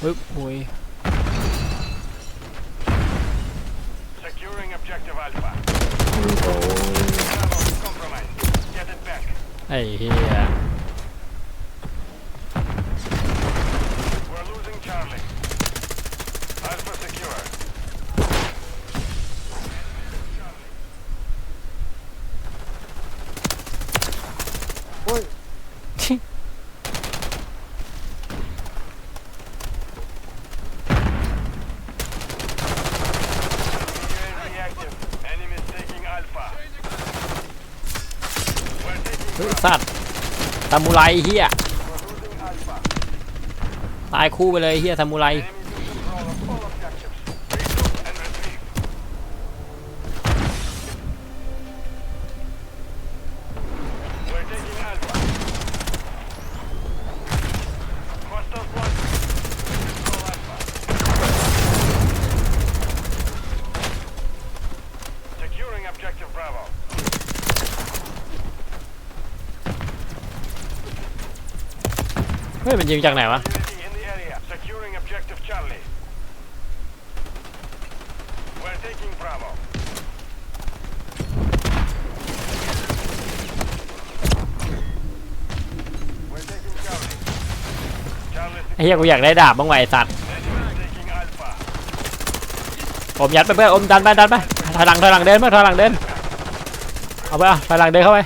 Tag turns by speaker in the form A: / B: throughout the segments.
A: ปึ๊บโอ้ย
B: Securing objective Alpha.
C: โอ้โห
B: Bravo is compromised. Get it back.
A: ไอ้เฮีย
B: We're losing Charlie. Alpha secure.
D: โอ้ย
B: UAV active. Enemies taking Alpha. We're taking
A: เฮ้ย
B: Bravo.
A: สัตว์ซามูไรเฮียตายคู่ไปเลยเฮียซามูไร ฮ้ยมันยิงจากไหนวะ
B: UAV in the area. Securing objective Charlie. We're taking Bravo.
A: ไอ้เฮียกูอยากได้ดาบบ้างไวะไอ้สัตว์
B: Enemies taking Alpha.
A: อมยัดไปเพื่อนอมดันไปดันไปถอยหลังถอยหลังเดินเพื่อนถอยหลังเดิน เอาไปเอาถอยหลังเดินเข้าไป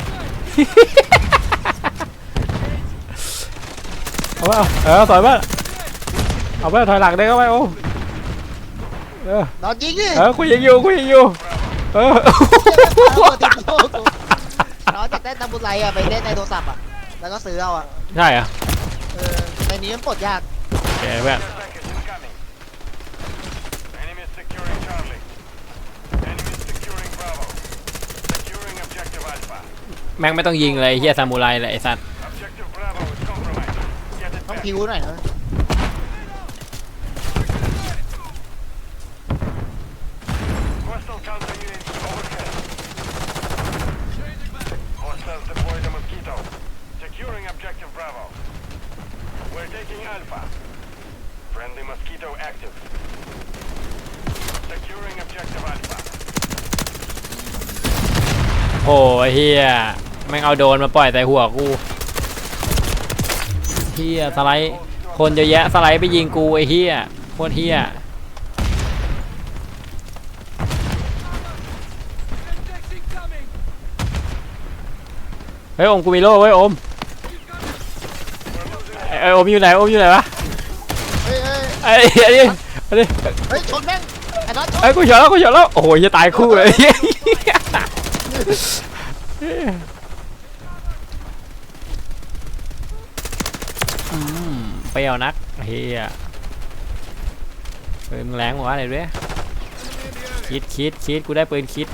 A: เอาไปเอาเออถอยไปเอาไปถอยหลังเดินเข้าไปโอ้เออ น
D: อนยิงดิ
A: เออคุยยังอยู่คุยยังอยู่ เออ
D: น้องจากเล่นตะบุไรอะไปเล่นในโทรศัพท์อะแล้วก็ซื้อเอาอะ
A: ใช่เหรอ
D: เออในนี้มันปลดยาก
A: โอเคเพื่อน
B: Care package incoming. Enemies securing Charlie. Enemies securing Bravo. Securing objective Alpha.
A: แม่งไม่ต้องยิงเลยไอ้เฮียซามูไรเลยไอ้สัตว์
B: Objective Bravo
D: ต้อง
B: back.
D: พิวหน่อยนะ
B: Hostile counter unit overhead. Hostiles deploy the Mosquito. Securing objective Bravo. We're taking Alpha. Friendly Mosquito active. Securing objective Alpha.
A: โอ้ไอ้เฮียแม่งเอาโดรนมาปล่อยใส่หัวกู เฮียสไลด์คนเยอะแยะสไลด์ไปยิงกูไอ้เฮียโคตรเฮียเฮ้ยอมกูมีโล่เว้ยอมไอ้ออมอยู่ไหนอมอยู่ไหนวะ
D: เฮ้ย
A: ไอ้ไอ้นี่ไอ้นี่
D: เฮ้ยชนแม่งไอ้น็อตชน
A: ไอ้กูเฉยแล้วกูเฉยแล้วโอ้โหจะตายคู่เลยเหี้ยอืม เปรี้ยวนักเฮียปืนแรงวะอะไรด้วยคิดคิดคิดกูได้ปืนคิด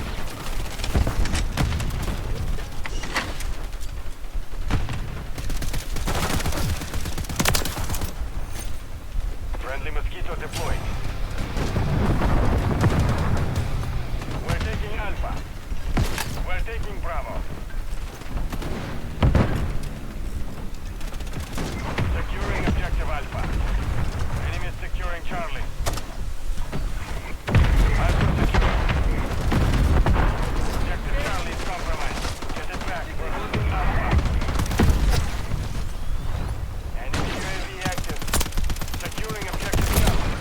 B: We're taking Alpha. We're taking Securing objective Alpha. Enemy securing Charlie. Alpha secure. Objective Charlie is compromised. Get it back. We're losing Alpha. Enemy UAV active. Securing objective Charlie.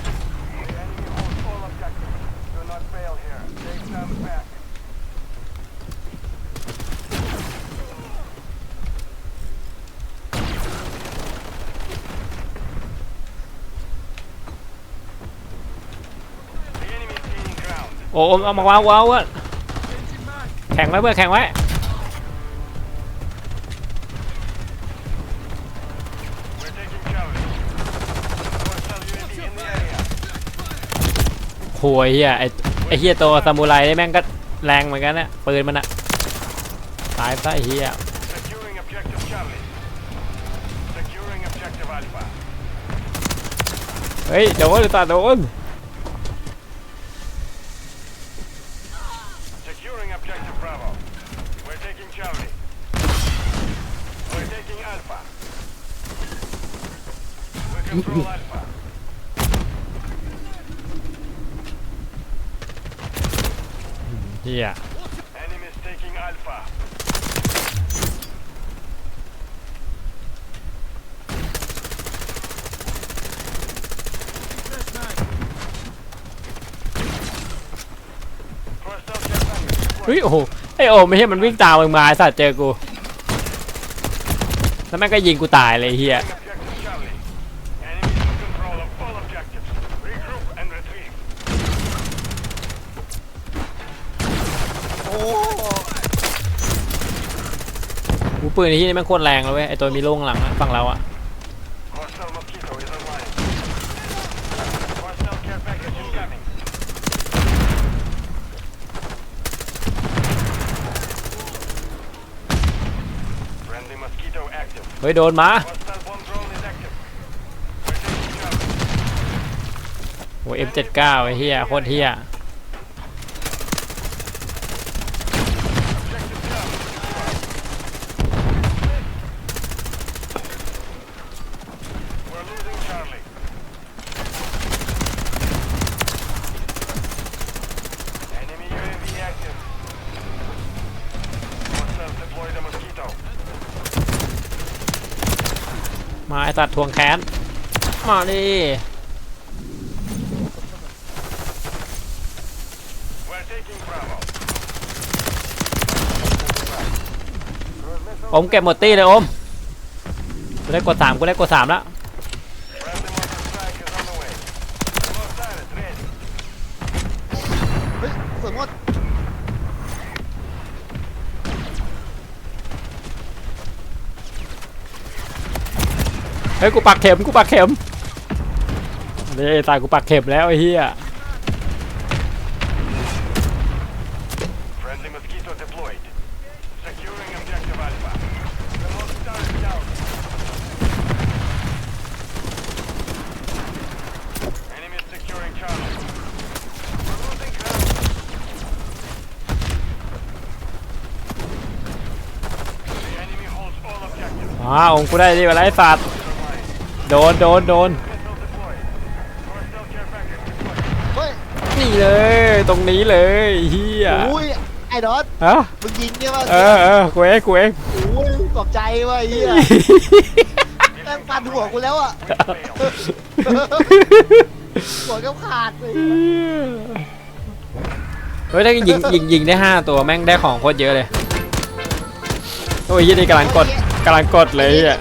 B: The enemy holds all objectives. Do not fail here. Take them back. The enemy is gaining ground.
A: โอ้เอามาวางวางวะแข่งไว้เพื่อแข่งไว้โวยเฮียไอไอเฮียตัวซามูไรนี่แม่งก็แรงเหมือนกันนะปืนมันอะตายซะเฮียเฮ้ยโดนตัดโดน
B: Securing objective Bravo. We're taking Charlie. We're taking Alpha. We control Alpha.
A: เฮีย
B: Enemies taking Alpha.
A: เฮ้ยโอ้โหไอโอมไม่ใช่มันวิ่งตามมึงมาสัตว์เจอกู แล้วแม่งก็ยิงกูตายเลยเฮีย
D: โอ้
A: ปืนที่นี่แม่งโคตรแรงเลยเว้ยไอตัวมีโล่งหลังอะฝั่งเราอะเฮ้ยโดนมา โอ้เอ็มเจ็ดเก้าไอ้เฮียโคตรเฮีย มาไอสัตว์ทวงแค้น มาดิอมเก็บหมดตี้เลยอมกูได้กดสามกูได้กดสามแล้ว
B: Friendly mortar strike is on the way. Mortar is ready.
D: เฮ้ยสวนหมด
A: เฮ้ยกูปักเข็มกูปักเข็มนี่ตายกูปักเข็มแล้วไอ้เหี้ย
B: Friendly Mosquito deployed. Securing objective Alpha. The Mortar is down. Enemy is securing Charlie. We're losing ground. The enemy holds all objectives.
A: อ้าวองค์กูได้ดีกว่าไรสัตว์
B: Online.
A: โดนโดนโดน
B: Missile deployed. Hostile care package deployed.
D: เฮ้ย
A: นี่เลย ตรงนี้เลยเฮีย
D: อุ้ยไอ้ดอท
A: ฮะ
D: มึงยิงเนี่ยป่ะ
A: เออเออกูเองกูเอง
D: โอ้ยตกใจว่ะไอ้เหี้ยแม่งปันหัวกูแล้วอะ
B: We failed.
D: หัวก็ขาดเลย
A: เฮ้ยถ้ายิงยิงยิงได้ห้าตัวแม่งได้ของโคตรเยอะเลยโอ้ยยี่นี่กำลังกดกำลังกดเลยอะ